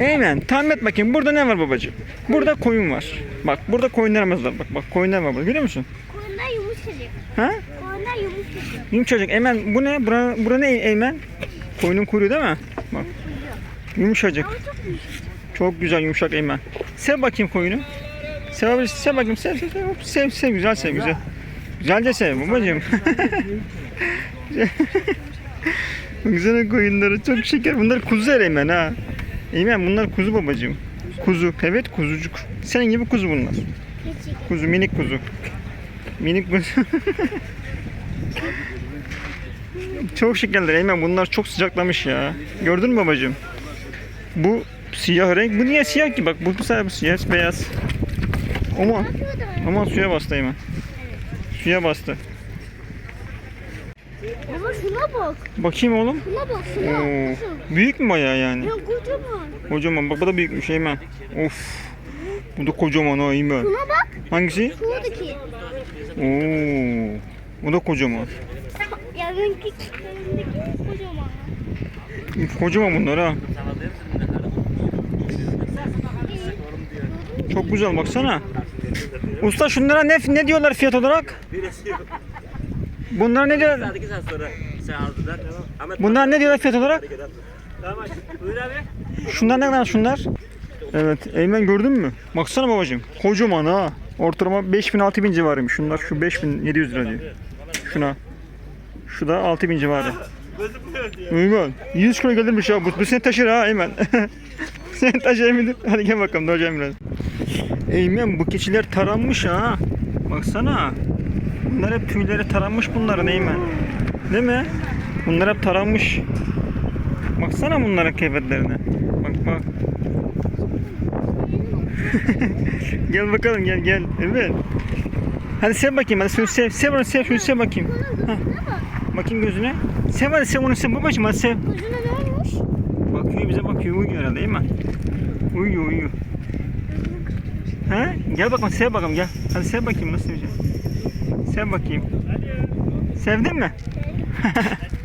Eymen tahmin et bakayım burada ne var babacığım? Burada koyun var. Bak burada koyunlarımız var. Bak bak koyunlar var burada görüyor musun? Koyunlar yumuşacık. Ha? Koyunlar yumuşacık. Yumuşacık. Eymen bu ne? Bura, bura ne Eymen? Koyunun kuyruğu değil mi? Bak. Yumuşacık. Ama çok yumuşacık. Çok güzel yumuşak Eymen. Sev bakayım koyunu. Sev, sev bakayım. Sev, sev, sev. Sev, sev. Güzel sev, güzel. Güzelce sev babacığım. Güzel koyunları çok şeker. Bunlar kuzu Eymen ha. Eymen bunlar kuzu babacığım. Kuzu. Evet kuzucuk. Senin gibi kuzu bunlar. Kuzu minik kuzu. Minik kuzu. çok şekerler Eymen bunlar çok sıcaklamış ya. Gördün mü babacığım? Bu siyah renk. Bu niye siyah ki? Bak bu bu siyah beyaz. Aman. Aman suya bastı Eymen. Suya bastı. Ama şuna bak. Bakayım oğlum. Şuna bak şuna. Oo. Büyük mü bayağı yani? Ya kocaman. Kocaman. Bak bu da büyükmüş Eymen. Of. Bu da kocaman ha Eymen. Şuna bak. Hangisi? Şuradaki. Oo. Bu da kocaman. Yarınki yarındaki kocaman. Kocaman bunlar ha. Çok güzel baksana. Usta şunlara ne ne diyorlar fiyat olarak? Bunlar ne diyor? Saat 2 saat sonra sen aldılar. Ahmet Bunlar ne diyorlar fiyat olarak? Tamam. Buyur abi. Şunlar ne kadar şunlar? Evet, Eymen gördün mü? Baksana babacığım. Kocaman ha. Ortalama 5000 6000 civarıymış. Şunlar şu 5700 lira diyor. Şuna. Şu da 6000 civarı. Eymen 100 kilo gelirmiş ya. Bu, bu seni taşır ha Eymen. seni taşır Eymen. Hadi gel bakalım doğacağım biraz. Eymen bu keçiler taranmış ha. Baksana. Bunlar hep tüyleri taranmış bunların Eymen. Değil mi? Bunlar hep taranmış. Baksana bunların kıyafetlerine. Bak bak. gel bakalım gel gel. Evet. Hadi sev bakayım hadi şunu sev. Sev onu sev şunu sev bakayım. Hah. Bakayım gözüne. Sev hadi sev onu sev babacığım hadi sev. Gözüne ne olmuş? Bakıyor bize bakıyor uyuyor herhalde değil mi? Uyuyor uyuyor. Ha? Gel bakalım sev bakalım gel. Hadi sev bakayım nasıl seveceksin. Sev bakayım. Sevdin mi?